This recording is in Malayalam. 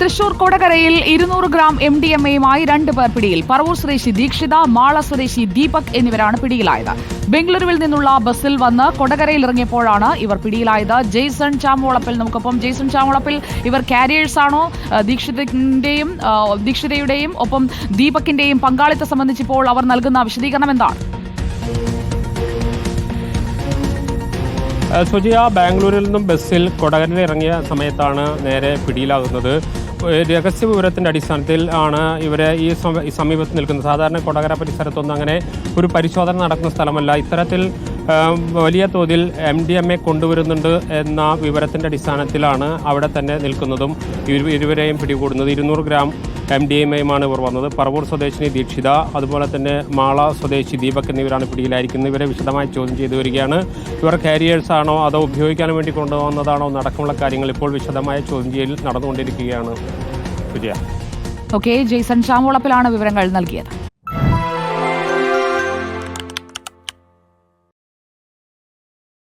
തൃശൂർ കൊടകരയിൽ ഇരുന്നൂറ് ഗ്രാം എം ഡി എം എയുമായി രണ്ട് പേർ പിടിയിൽ. പറവൂർ സ്വദേശി ദീക്ഷിത മാള സ്വദേശി ദീപക് എന്നിവരാണ് പിടിയിലായത്. ബംഗളൂരുവിൽ നിന്നുള്ള ബസ്സിൽ വന്ന് കൊടകരയിൽ ഇറങ്ങിയപ്പോഴാണ് ഇവർ പിടിയിലായത്. ജെയ്സൺ ചാമോളപ്പിൽ നമുക്കൊപ്പം. ജെയ്സൺ ചാമോളപ്പിൽ ഇവർ കാരിയേഴ്സ് ആണോ ദീക്ഷിതന്റെയും ദീക്ഷിതയുടെയും ഒപ്പം ദീപക്കിന്റെയും പങ്കാളിത്തം സംബന്ധിച്ചിപ്പോൾ അവർ നൽകുന്ന വിശദീകരണം എന്താണ്? സുജിയ ബാംഗ്ലൂരിൽ നിന്നും ബസ്സിൽ കൊടകരയിൽ ഇറങ്ങിയ സമയത്താണ് നേരെ പിടിയിലാകുന്നത്. രഹസ്യ വിവരത്തിന്റെ അടിസ്ഥാനത്തിൽ ആണ് ഇവരെ ഈ സമീപത്ത് നിൽക്കുന്നത്. സാധാരണ കൊടകര പരിസരത്തൊന്നും അങ്ങനെ ഒരു പരിശോധന നടക്കുന്ന സ്ഥലമല്ല. ഇത്തരത്തിൽ വലിയ തോതിൽ എം ഡി എം എ കൊണ്ടുവരുന്നുണ്ട് എന്ന വിവരത്തിന്റെ അടിസ്ഥാനത്തിലാണ് അവിടെ തന്നെ നിൽക്കുന്നതും ഇരു- ഇരുവരെയും പിടികൂടുന്നത്. ഇരുന്നൂറ് ഗ്രാം എം ഡി എം എയുമാണ് ഇവർ വന്നത്. പറവൂർ സ്വദേശിനി ദീക്ഷിത അതുപോലെ തന്നെ മാള സ്വദേശി ദീപക് എന്നിവരാണ് പിടിയിലായിരിക്കുന്നത്. ഇവരെ വിശദമായി ചോദ്യം ചെയ്തു വരികയാണ്. ഇവർ കാരിയേഴ്സ് ആണോ അതോ ഉപയോഗിക്കാൻ വേണ്ടി കൊണ്ടുവന്നതാണോ നടക്കമുള്ള കാര്യങ്ങൾ ഇപ്പോൾ വിശദമായ ചോദ്യം ചെയ്യൽ നടന്നുകൊണ്ടിരിക്കുകയാണ്. ഓക്കെ ജെയ്സൺ ചാമോളപ്പിലാണ് വിവരങ്ങൾ നൽകിയത്.